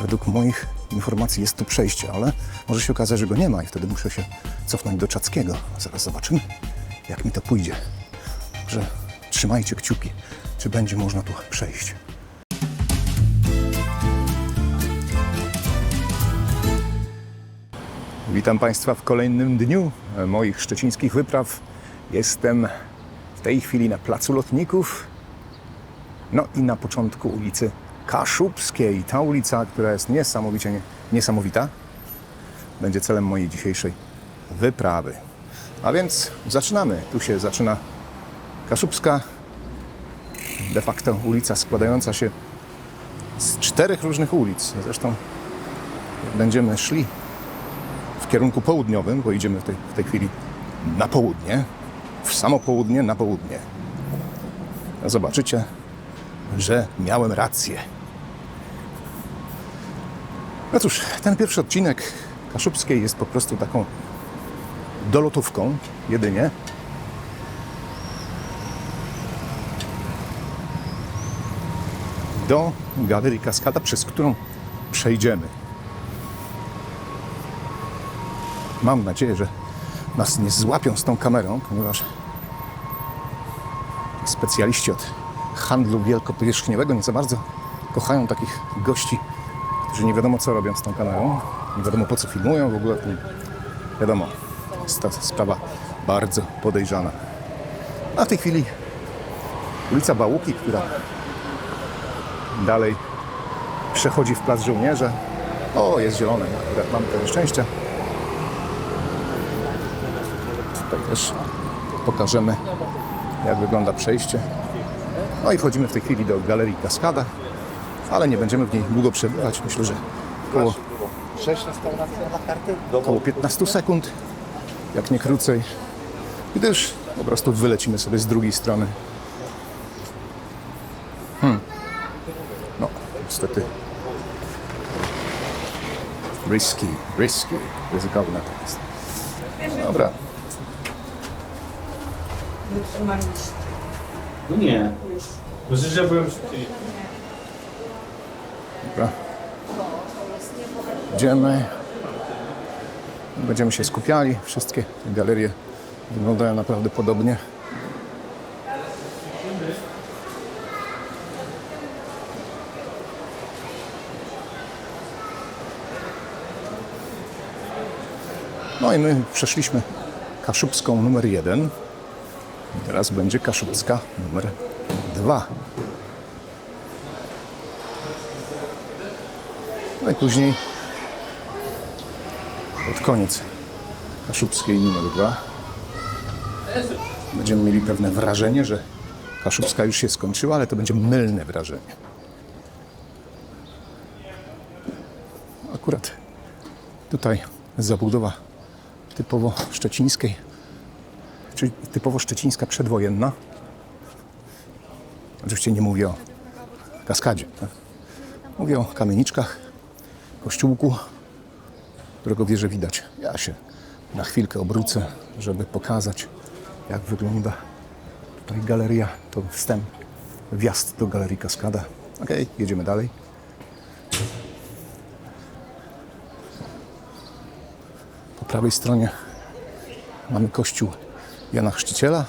według moich informacji jest tu przejście, ale może się okazać, że go nie ma i wtedy muszę się cofnąć do Czackiego. Zaraz zobaczymy, jak mi to pójdzie. Że trzymajcie kciuki, czy będzie można tu przejść. Witam Państwa w kolejnym dniu moich szczecińskich wypraw. Jestem w tej chwili na Placu Lotników, no i na początku ulicy Kaszubskiej. Ta ulica, która jest niesamowicie nie, niesamowita, będzie celem mojej dzisiejszej wyprawy. A więc zaczynamy. Tu się zaczyna Kaszubska, de facto ulica składająca się z czterech różnych ulic. Zresztą będziemy szli w kierunku południowym, bo idziemy w tej, w tej chwili na południe, w samo południe, na południe. Zobaczycie, że miałem rację. No cóż, ten pierwszy odcinek Kaszubskiej jest po prostu taką dolotówką jedynie. Do Galerii Kaskada, przez którą przejdziemy. Mam nadzieję, że nas nie złapią z tą kamerą, ponieważ specjaliści od handlu wielkopowierzchniowego nie za bardzo kochają takich gości, którzy nie wiadomo co robią z tą kamerą, nie wiadomo po co filmują w ogóle. To wiadomo, jest to sprawa bardzo podejrzana. A w tej chwili ulica Bałuki, która dalej przechodzi w Plac Żołnierza. O, jest zielone, akurat mamy to szczęście. Tutaj też pokażemy, jak wygląda przejście. No i wchodzimy w tej chwili do Galerii Kaskada, ale nie będziemy w niej długo przebywać. Myślę, że około, Sześć restauracji na karty? około 15 sekund, jak nie krócej, gdyż po prostu wylecimy sobie z drugiej strony. Hmm. No, niestety. Risky, risky, ryzykowne to jest. Dobra, No nie. Myślę, że byłem szybciej. Dobra. Idziemy. Będziemy się skupiali. Wszystkie te galerie wyglądają naprawdę podobnie. No i my przeszliśmy Kaszubską numer jeden. Teraz będzie Kaszubska numer dwa. No i później pod koniec Kaszubskiej numer 2 będziemy mieli pewne wrażenie, że Kaszubska już się skończyła, ale to będzie mylne wrażenie. Akurat tutaj zabudowa typowo szczecińskiej, czyli typowo szczecińska przedwojenna. Oczywiście nie mówię o kaskadzie. Tak? Mówię o kamieniczkach, kościółku, którego widać. Ja się na chwilkę obrócę, żeby pokazać, jak wygląda tutaj galeria. To wstęp, wjazd do galerii Kaskada. Ok, jedziemy dalej. Po prawej stronie mamy kościół Jana Chrzciciela.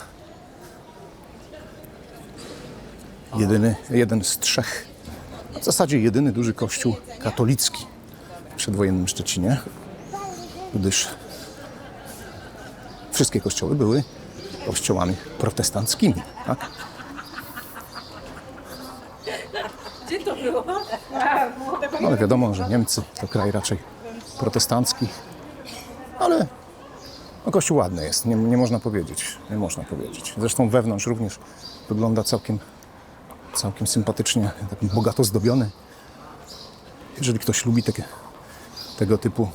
Jedyny, jeden z trzech w zasadzie jedyny duży kościół katolicki w przedwojennym Szczecinie, gdyż wszystkie kościoły były kościołami protestanckimi. Tak? Gdzie to było? No, ale wiadomo, że Niemcy to kraj raczej protestancki, ale no, kościół ładny jest, nie, nie można powiedzieć, nie można powiedzieć. Zresztą wewnątrz również wygląda całkiem, całkiem sympatycznie, taki bogato zdobiony. Jeżeli ktoś lubi takie, tego typu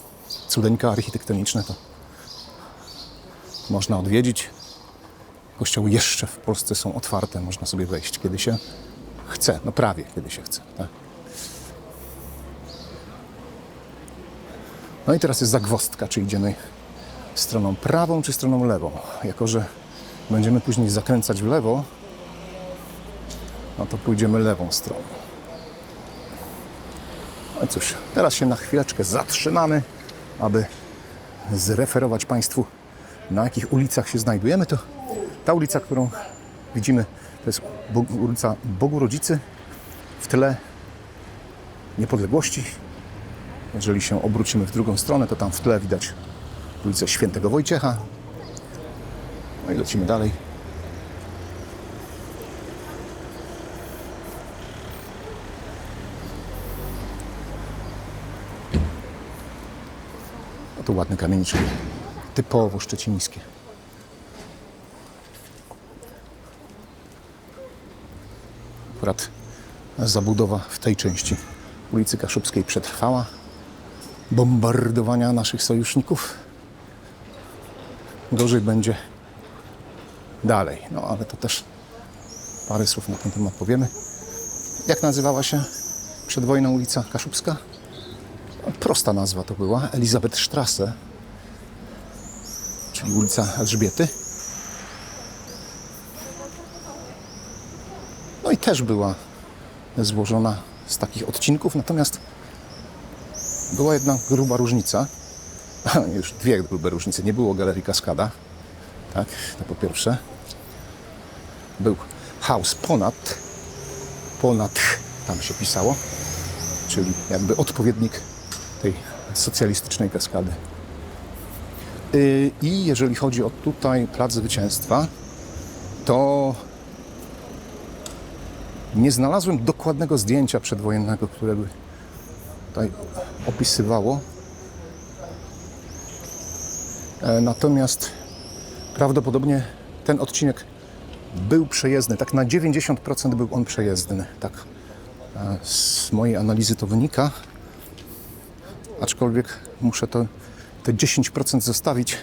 cudeńka architektoniczne, to można odwiedzić. Kościoły jeszcze w Polsce są otwarte, można sobie wejść, kiedy się chce, no prawie kiedy się chce. Tak? No i teraz jest zagwostka, czy idziemy stroną prawą, czy stroną lewą. Jako, że będziemy później zakręcać w lewo, no to pójdziemy lewą stroną. No cóż, teraz się na chwileczkę zatrzymamy, aby zreferować Państwu, na jakich ulicach się znajdujemy. To ta ulica, którą widzimy, to jest ulica Bogu Rodzicy. W tle niepodległości. Jeżeli się obrócimy w drugą stronę, to tam w tle widać ulicę Świętego Wojciecha. No i lecimy dalej. To ładne kamieniczki, typowo szczecińskie. Akurat zabudowa w tej części ulicy Kaszubskiej przetrwała. Bombardowania naszych sojuszników. Gorzej będzie dalej. No ale to też parę słów na ten temat powiemy. Jak nazywała się przed wojną ulica Kaszubska? Prosta nazwa to była Elizabethstrasse, czyli ulica Elżbiety. No i też była złożona z takich odcinków, natomiast była jedna gruba różnica. Już dwie grube różnice. Nie było galerii Kaskada. Tak, to po pierwsze. Był house ponad, ponad, tam się pisało, czyli jakby odpowiednik tej socjalistycznej kaskady. Yy, I jeżeli chodzi o tutaj Plac Zwycięstwa, to nie znalazłem dokładnego zdjęcia przedwojennego, które by tutaj opisywało. E, Natomiast prawdopodobnie ten odcinek był przejezdny. Tak na 90% był on przejezdny. Tak e, z mojej analizy to wynika. Aczkolwiek muszę to, te 10% zostawić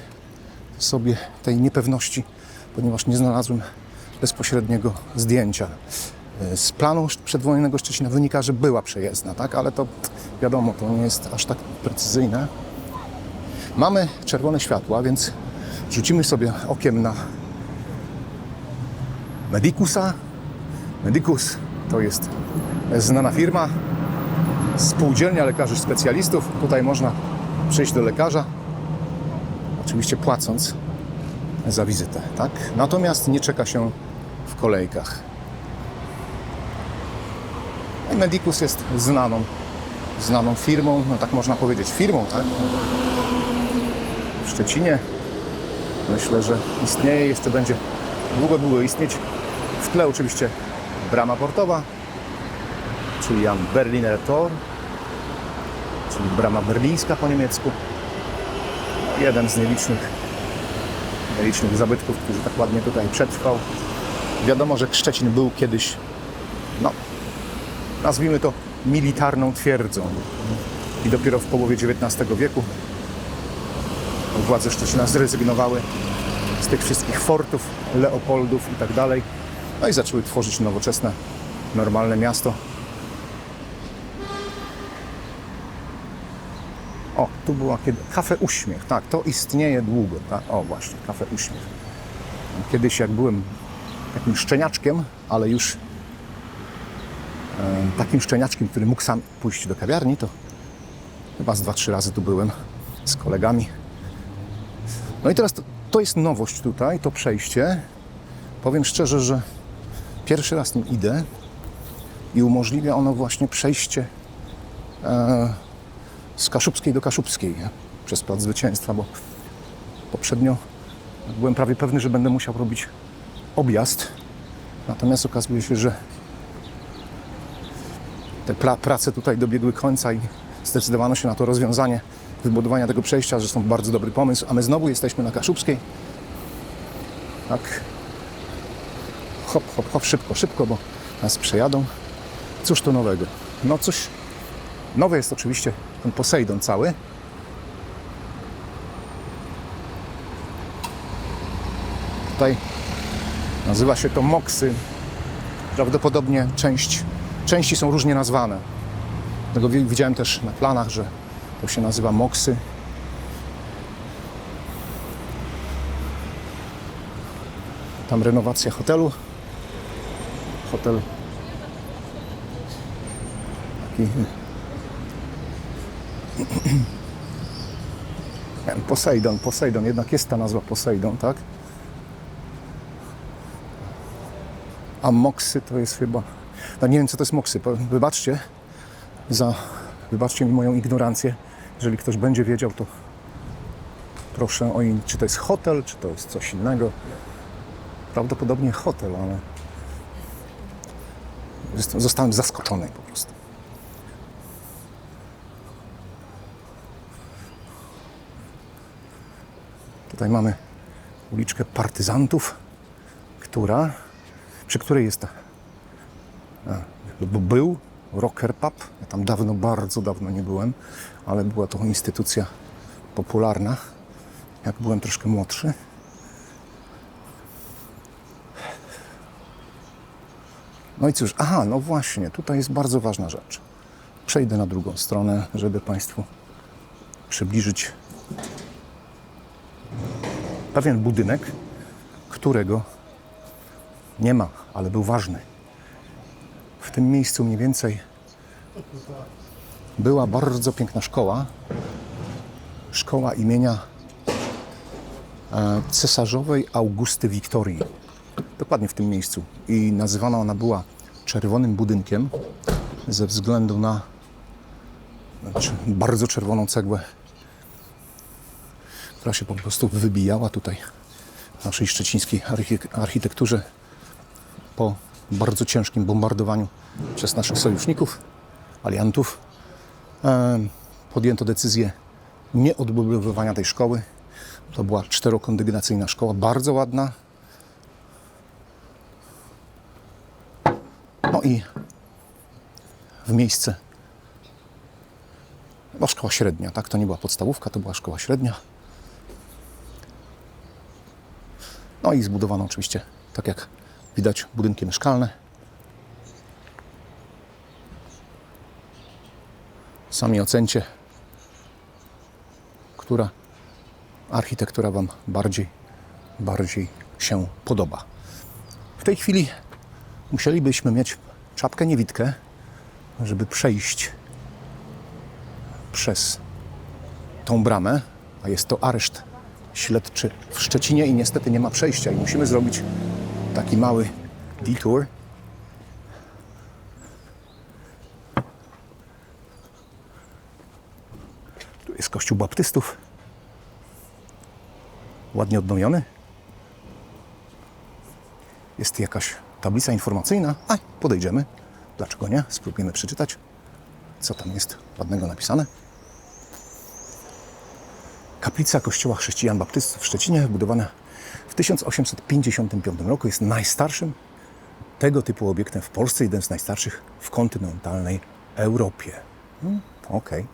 sobie tej niepewności, ponieważ nie znalazłem bezpośredniego zdjęcia. Z planu przedwojennego Szczecina wynika, że była przejezdna, tak? ale to wiadomo, to nie jest aż tak precyzyjne. Mamy czerwone światła, więc rzucimy sobie okiem na Medicusa. Medicus to jest znana firma, spółdzielnia lekarzy specjalistów. Tutaj można przyjść do lekarza, oczywiście płacąc za wizytę, tak? Natomiast nie czeka się w kolejkach. Medicus jest znaną, znaną firmą, no tak można powiedzieć, firmą, tak? W Szczecinie myślę, że istnieje, jeszcze będzie długo, długo istnieć. W tle oczywiście brama portowa, Jan Berliner Tor, czyli brama berlińska po niemiecku. Jeden z nielicznych, nielicznych zabytków, który tak ładnie tutaj przetrwał. Wiadomo, że Szczecin był kiedyś, no, nazwijmy to militarną twierdzą. I dopiero w połowie XIX wieku władze Szczecina zrezygnowały z tych wszystkich fortów, Leopoldów i tak dalej. No i zaczęły tworzyć nowoczesne, normalne miasto. O, tu była kiedy... Kafe Uśmiech, tak, to istnieje długo, tak? O, właśnie, Kafe Uśmiech. Kiedyś jak byłem takim szczeniaczkiem, ale już takim szczeniaczkiem, który mógł sam pójść do kawiarni, to chyba z dwa, trzy razy tu byłem z kolegami. No i teraz to, to jest nowość tutaj, to przejście. Powiem szczerze, że pierwszy raz nim idę i umożliwia ono właśnie przejście e, z Kaszubskiej do Kaszubskiej nie? przez Plac Zwycięstwa, bo poprzednio byłem prawie pewny, że będę musiał robić objazd. Natomiast okazuje się, że te pra- prace tutaj dobiegły końca i zdecydowano się na to rozwiązanie wybudowania tego przejścia. Zresztą bardzo dobry pomysł, a my znowu jesteśmy na Kaszubskiej. Tak. Hop, hop, hop, szybko, szybko, bo nas przejadą. Cóż to nowego? No coś nowe jest oczywiście ten Poseidon cały. Tutaj nazywa się to Moksy. Prawdopodobnie część, części są różnie nazwane. Tego wi- widziałem też na planach, że to się nazywa Moksy. Tam renowacja hotelu. Hotel taki Posejdon, Posejdon, jednak jest ta nazwa Posejdon, tak? A Moksy to jest chyba. No nie wiem, co to jest Moksy. Wybaczcie za. Wybaczcie mi moją ignorancję. Jeżeli ktoś będzie wiedział, to proszę o in... czy to jest hotel, czy to jest coś innego. Prawdopodobnie hotel, ale. Zostałem zaskoczony po prostu. Tutaj mamy uliczkę partyzantów, która, przy której jest, a, lub był Rocker Pub. Ja tam dawno, bardzo dawno nie byłem, ale była to instytucja popularna, jak byłem troszkę młodszy. No i cóż, aha, no właśnie, tutaj jest bardzo ważna rzecz. Przejdę na drugą stronę, żeby Państwu przybliżyć pewien budynek, którego nie ma, ale był ważny. W tym miejscu mniej więcej była bardzo piękna szkoła. Szkoła imienia e, cesarzowej Augusty Wiktorii. Dokładnie w tym miejscu. I nazywana ona była czerwonym budynkiem ze względu na znaczy, bardzo czerwoną cegłę która się po prostu wybijała tutaj w naszej szczecińskiej archi- architekturze po bardzo ciężkim bombardowaniu przez naszych sojuszników, aliantów. Podjęto decyzję nieodbudowywania tej szkoły. To była czterokondygnacyjna szkoła, bardzo ładna. No i w miejsce no, szkoła średnia, tak? To nie była podstawówka, to była szkoła średnia. No i zbudowano oczywiście, tak jak widać, budynki mieszkalne. Sami ocencie, która architektura Wam bardziej, bardziej się podoba. W tej chwili musielibyśmy mieć czapkę niewidkę, żeby przejść przez tą bramę, a jest to areszt śledczy w Szczecinie i niestety nie ma przejścia i musimy zrobić taki mały detour. Tu jest kościół baptystów. Ładnie odnowiony. Jest jakaś tablica informacyjna. A, podejdziemy. Dlaczego nie? Spróbujemy przeczytać, co tam jest ładnego napisane. Kaplica Kościoła Chrześcijan Baptystów w Szczecinie, wybudowana w 1855 roku, jest najstarszym tego typu obiektem w Polsce, jeden z najstarszych w kontynentalnej Europie. Hmm, Okej.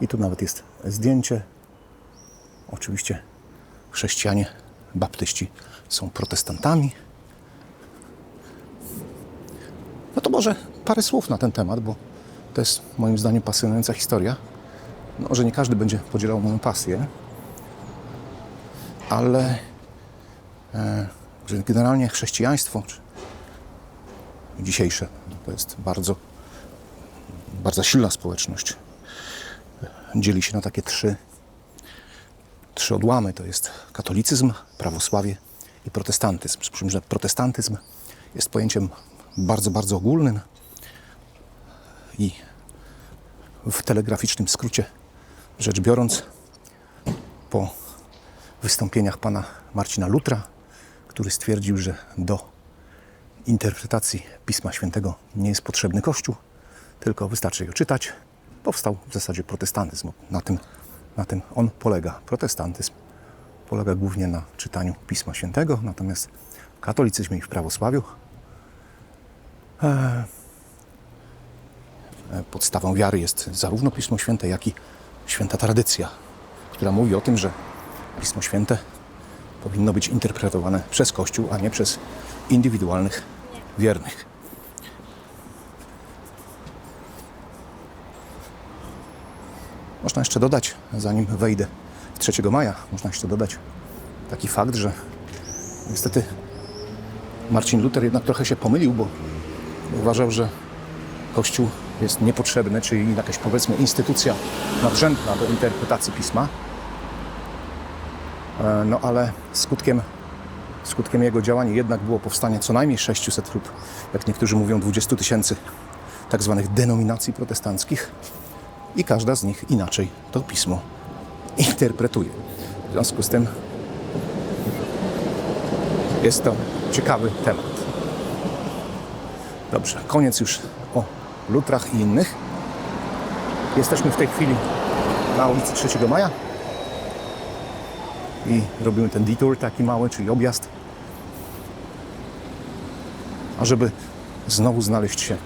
I tu nawet jest zdjęcie. Oczywiście chrześcijanie baptyści są protestantami. No to może parę słów na ten temat, bo to jest moim zdaniem pasjonująca historia. No, że nie każdy będzie podzielał moją pasję, ale e, że generalnie chrześcijaństwo dzisiejsze to jest bardzo, bardzo silna społeczność. Dzieli się na takie trzy, trzy odłamy. To jest katolicyzm, prawosławie i protestantyzm. Przy czym, że protestantyzm jest pojęciem bardzo, bardzo ogólnym i w telegraficznym skrócie rzecz biorąc, po wystąpieniach pana Marcina Lutra, który stwierdził, że do interpretacji Pisma Świętego nie jest potrzebny Kościół, tylko wystarczy je czytać, powstał w zasadzie protestantyzm. Na tym, na tym on polega. Protestantyzm polega głównie na czytaniu Pisma Świętego, natomiast w katolicyzmie i w prawosławiu e, podstawą wiary jest zarówno Pismo Święte, jak i święta tradycja, która mówi o tym, że Pismo Święte powinno być interpretowane przez Kościół, a nie przez indywidualnych wiernych. Można jeszcze dodać, zanim wejdę w 3 maja, można jeszcze dodać taki fakt, że niestety Marcin Luther jednak trochę się pomylił, bo uważał, że Kościół jest niepotrzebny, czyli jakaś powiedzmy instytucja nadrzędna do interpretacji pisma. E, No ale skutkiem, skutkiem jego działania jednak było powstanie co najmniej 600 lub, jak niektórzy mówią, 20 tysięcy tak zwanych denominacji protestanckich i każda z nich inaczej to pismo interpretuje. W związku z tym jest to ciekawy temat. Dobrze, koniec już lutrach i innych. Jesteśmy w tej chwili na ulicy 3 Maja i robimy ten detour taki mały, czyli objazd. A żeby znowu znaleźć się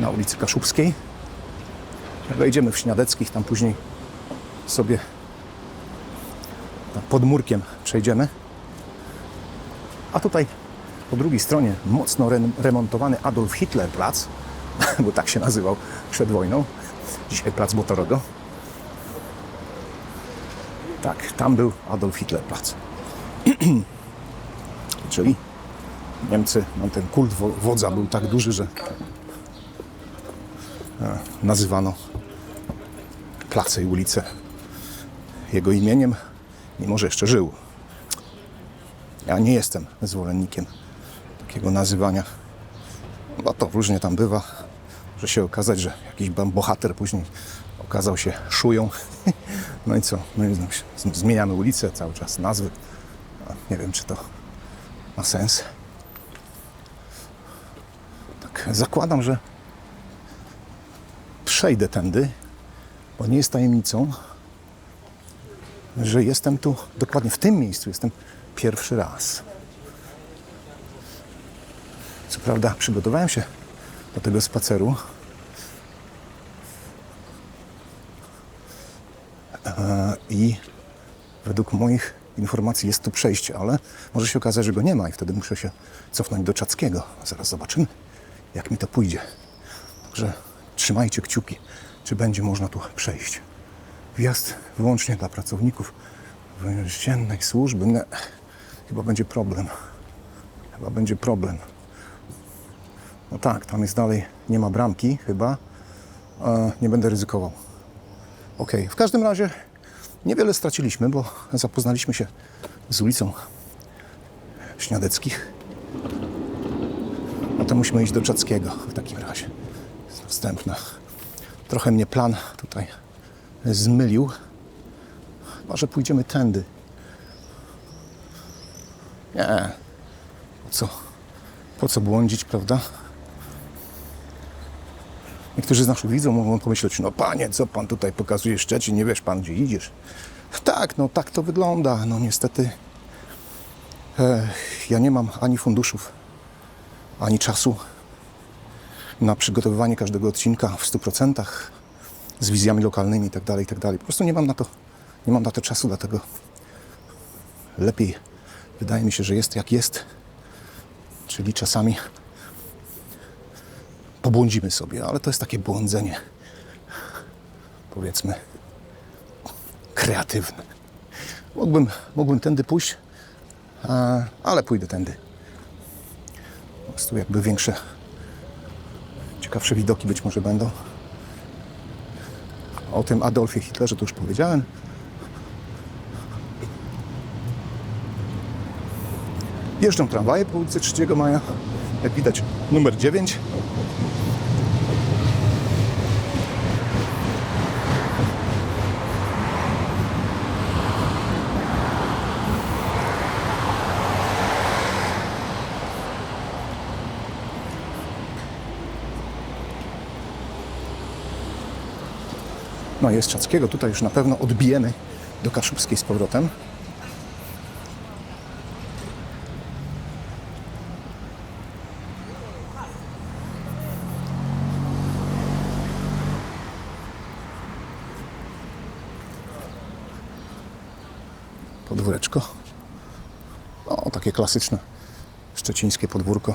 na ulicy Kaszubskiej, wejdziemy w Śniadeckich, tam później sobie pod murkiem przejdziemy. A tutaj po drugiej stronie mocno re- remontowany Adolf Hitler Plac, bo tak się nazywał przed wojną. Dzisiaj Plac Botorogo. Tak, tam był Adolf Hitler Plac. Czyli Niemcy, no ten kult wo- wodza był tak duży, że e, nazywano place i ulice jego imieniem, mimo że jeszcze żył. Ja nie jestem zwolennikiem takiego nazywania, bo to różnie tam bywa. Może się okazać, że jakiś bohater później okazał się szują. No i co? No i zmieniamy ulicę, cały czas nazwy. Nie wiem, czy to ma sens. Tak, zakładam, że przejdę tędy, bo nie jest tajemnicą, że jestem tu, dokładnie w tym miejscu jestem pierwszy raz. Co prawda przygotowałem się do tego spaceru. I według moich informacji jest tu przejście, ale może się okazać, że go nie ma i wtedy muszę się cofnąć do Czackiego. Zaraz zobaczymy, jak mi to pójdzie. Także trzymajcie kciuki, czy będzie można tu przejść. Wjazd wyłącznie dla pracowników dziennej służby. Nie, chyba będzie problem. Chyba będzie problem. No tak, tam jest dalej, nie ma bramki chyba. E, nie będę ryzykował. Ok, w każdym razie niewiele straciliśmy, bo zapoznaliśmy się z ulicą Śniadeckich. No to musimy iść do Czackiego w takim razie. Jest Wstępna. Trochę mnie plan tutaj zmylił. Może pójdziemy tędy. Nie. Po co? Po co błądzić, prawda? Niektórzy z naszych widzów mogą pomyśleć, no panie, co pan tutaj pokazuje Szczecin, nie wiesz pan, gdzie idziesz. Tak, no tak to wygląda. No niestety e, ja nie mam ani funduszów, ani czasu na przygotowywanie każdego odcinka w 100% z wizjami lokalnymi i tak dalej, i tak. Po prostu nie mam na to, nie mam na to czasu, dlatego lepiej wydaje mi się, że jest jak jest. Czyli czasami pobłądzimy sobie, ale to jest takie błądzenie, powiedzmy, kreatywne. Mógłbym, mógłbym tędy pójść, ale pójdę tędy. Po prostu jakby większe, ciekawsze widoki być może będą. O tym Adolfie Hitlerze to już powiedziałem. Jeżdżą tramwaje po ulicy 3 Maja. Jak widać, numer 9. No jest Czackiego, tutaj już na pewno odbijemy do Kaszubskiej z powrotem. Podwóreczko. O, takie klasyczne szczecińskie podwórko.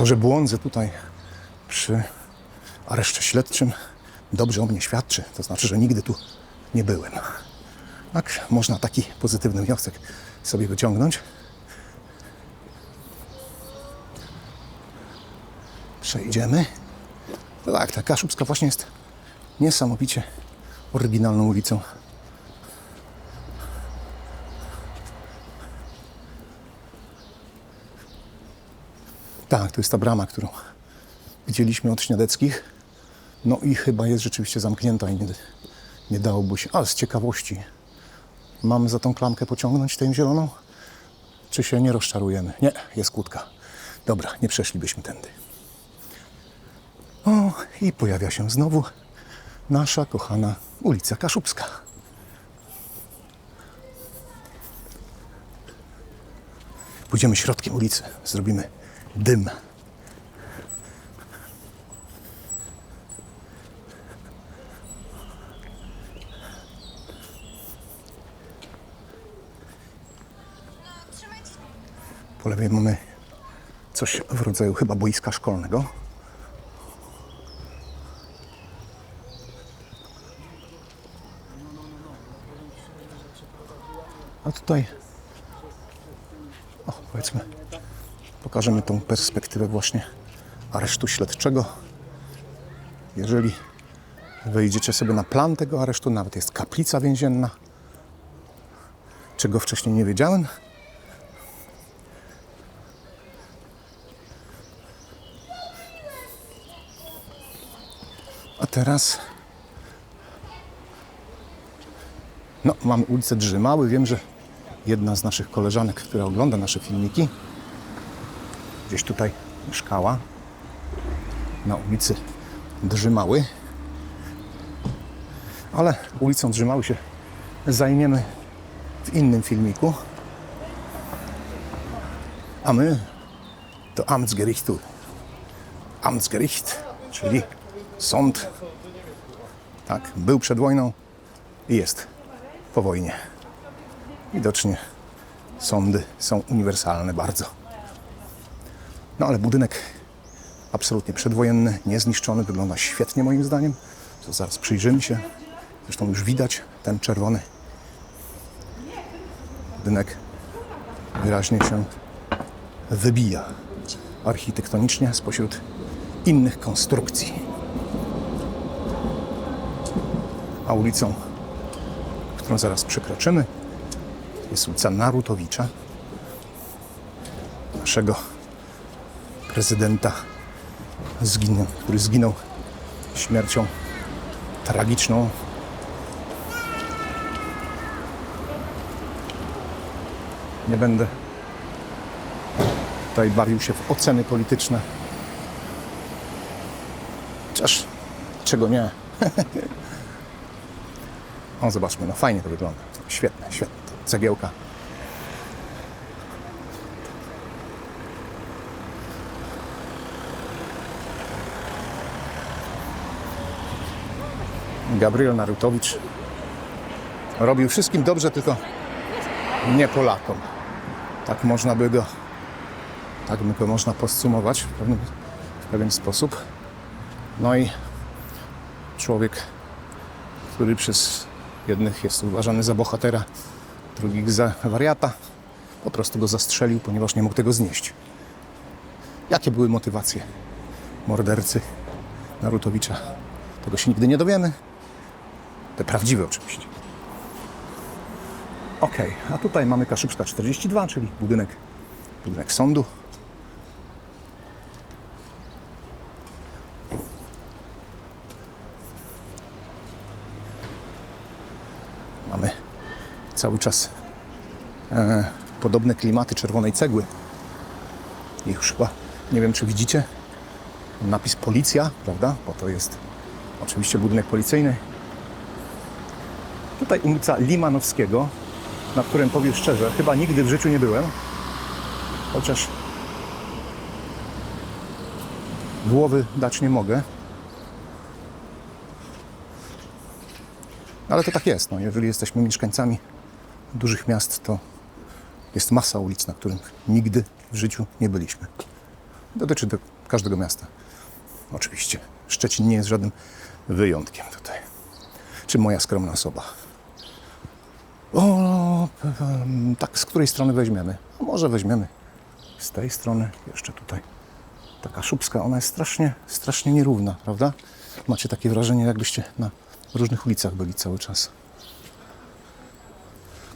To, że błądzę tutaj przy areszcie śledczym, dobrze o mnie świadczy. To znaczy, że nigdy tu nie byłem. Tak, można taki pozytywny wniosek sobie wyciągnąć. Przejdziemy. No tak, ta Kaszubska właśnie jest niesamowicie oryginalną ulicą. To jest ta brama, którą widzieliśmy od Śniadeckich. No i chyba jest rzeczywiście zamknięta i nie, nie dałoby się. A z ciekawości, mam za tą klamkę pociągnąć tę zieloną? Czy się nie rozczarujemy? Nie, jest kłódka. Dobra, nie przeszlibyśmy tędy. O, i pojawia się znowu nasza kochana ulica Kaszubska. Pójdziemy środkiem ulicy, zrobimy dym. Po lewej mamy coś w rodzaju chyba boiska szkolnego. A tutaj, o powiedzmy, pokażemy tą perspektywę właśnie aresztu śledczego. Jeżeli wejdziecie sobie na plan tego aresztu, nawet jest kaplica więzienna, czego wcześniej nie wiedziałem. Teraz No, mamy ulicę Drzymały. Wiem, że jedna z naszych koleżanek, która ogląda nasze filmiki, gdzieś tutaj mieszkała na ulicy Drzymały. Ale ulicą Drzymały się zajmiemy w innym filmiku. A my do Amtsgerichtu. Amtsgericht, czyli sąd. Tak, był przed wojną i jest po wojnie. Widocznie sądy są uniwersalne bardzo. No ale budynek absolutnie przedwojenny, niezniszczony, wygląda świetnie moim zdaniem. To zaraz przyjrzymy się. Zresztą już widać ten czerwony budynek wyraźnie się wybija architektonicznie spośród innych konstrukcji. A ulicą którą zaraz przekroczymy, jest ulica Narutowicza, naszego prezydenta, który zginął śmiercią tragiczną. Nie będę tutaj bawił się w oceny polityczne. Chociaż czego nie. O, zobaczmy, no fajnie to wygląda. Świetne, świetne. Cegiełka. Gabriel Narutowicz robił wszystkim dobrze, tylko nie Polakom. Tak można by go, tak by go można podsumować w w pewien sposób. No i człowiek, który przez jednych jest uważany za bohatera, drugich za wariata. Po prostu go zastrzelił, ponieważ nie mógł tego znieść. Jakie były motywacje mordercy Narutowicza? Tego się nigdy nie dowiemy. Te prawdziwe oczywiście. Ok, a tutaj mamy Kaszubska 42, czyli budynek, budynek sądu. Mamy cały czas e, podobne klimaty czerwonej cegły. I już chyba, nie wiem czy widzicie, napis policja, prawda? Bo to jest oczywiście budynek policyjny. Tutaj ulica Limanowskiego, na którym powiem szczerze, chyba nigdy w życiu nie byłem. Chociaż głowy dać nie mogę. Ale to tak jest. No, jeżeli jesteśmy mieszkańcami dużych miast, to jest masa ulic, na których nigdy w życiu nie byliśmy. Dotyczy to każdego miasta. Oczywiście. Szczecin nie jest żadnym wyjątkiem tutaj. Czy moja skromna osoba. O, tak, z której strony weźmiemy? A może weźmiemy z tej strony, jeszcze tutaj. Taka szubska, ona jest strasznie, strasznie nierówna, prawda? Macie takie wrażenie, jakbyście na różnych ulicach byli cały czas.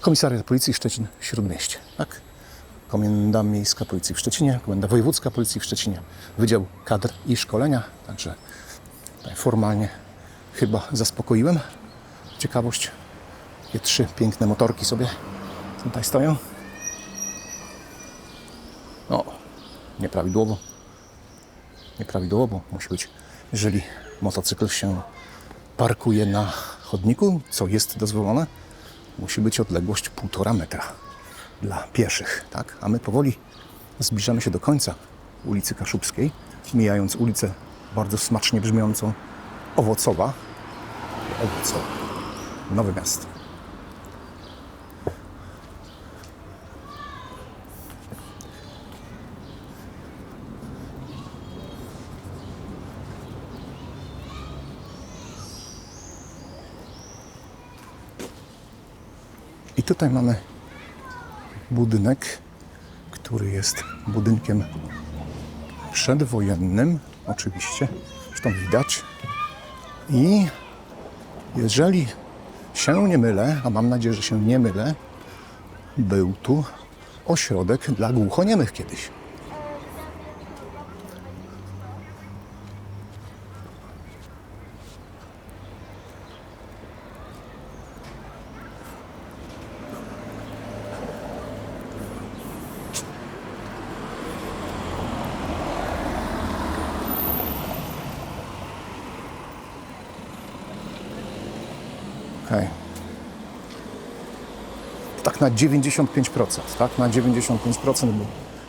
Komisariat Policji Szczecin Śródmieście, tak? Komenda Miejska Policji w Szczecinie, Komenda Wojewódzka Policji w Szczecinie, Wydział Kadr i Szkolenia, także formalnie chyba zaspokoiłem ciekawość. Takie trzy piękne motorki sobie tutaj stoją. O, nieprawidłowo. Nieprawidłowo, musi być, jeżeli motocykl się parkuje na chodniku, co jest dozwolone, musi być odległość półtora metra dla pieszych, tak? A my powoli zbliżamy się do końca ulicy Kaszubskiej, mijając ulicę bardzo smacznie brzmiącą Owocowa. Owocowa. Nowe miasto. Tutaj mamy budynek, który jest budynkiem przedwojennym, oczywiście, zresztą widać. I jeżeli się nie mylę, a mam nadzieję, że się nie mylę, był tu ośrodek dla głuchoniemych kiedyś. Tak na 95%, tak? Na 95%, bo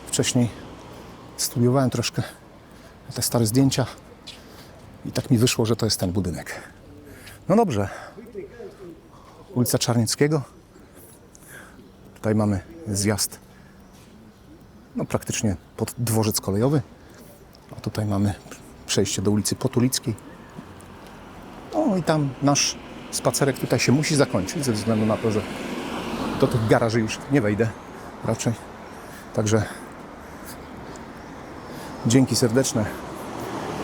wcześniej studiowałem troszkę te stare zdjęcia i tak mi wyszło, że to jest ten budynek. No dobrze. Ulica Czarnieckiego. Tutaj mamy zjazd no praktycznie pod dworzec kolejowy. A tutaj mamy przejście do ulicy Potulickiej. No i tam nasz spacerek tutaj się musi zakończyć ze względu na to, że do tych garaży już nie wejdę raczej. Także dzięki serdeczne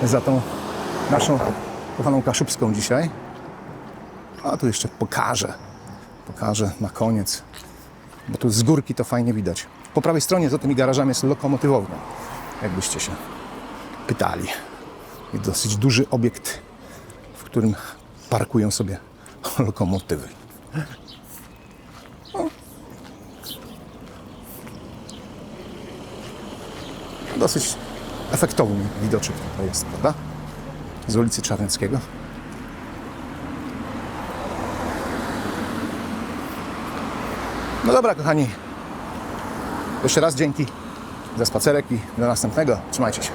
za tą naszą kochaną Kaszubską dzisiaj. A tu jeszcze pokażę. Pokażę na koniec. Bo tu z górki to fajnie widać. Po prawej stronie za tymi garażami jest lokomotywownia. Jakbyście się pytali. I dosyć duży obiekt, w którym parkują sobie lokomotywy. Dosyć efektowny widoczek tutaj jest, prawda? Z ulicy Czarneckiego. No dobra, kochani. Jeszcze raz dzięki za spacerek i do następnego. Trzymajcie się.